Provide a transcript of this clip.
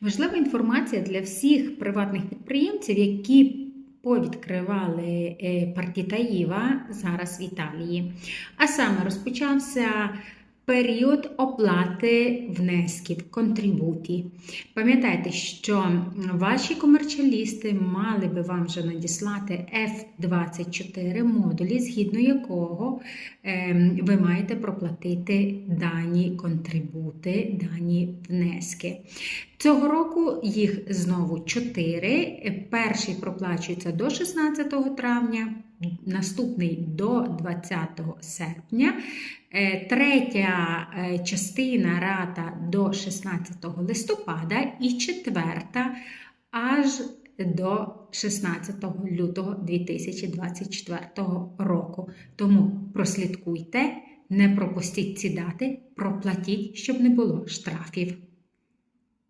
Важлива інформація для всіх приватних підприємців, які повідкривали е, партітаїва зараз в Італії. А саме розпочався період оплати внесків, контрибуті. Пам'ятайте, що ваші комерчалісти мали би вам вже надіслати F24 модулі, згідно якого ем, ви маєте проплатити дані контрибути, дані внески. Цього року їх знову 4. Перший проплачується до 16 травня, наступний до 20 серпня. Е, Третя е, частина рата до 16 листопада і четверта аж до 16 лютого 2024 року. Тому прослідкуйте, не пропустіть ці дати, проплатіть, щоб не було штрафів.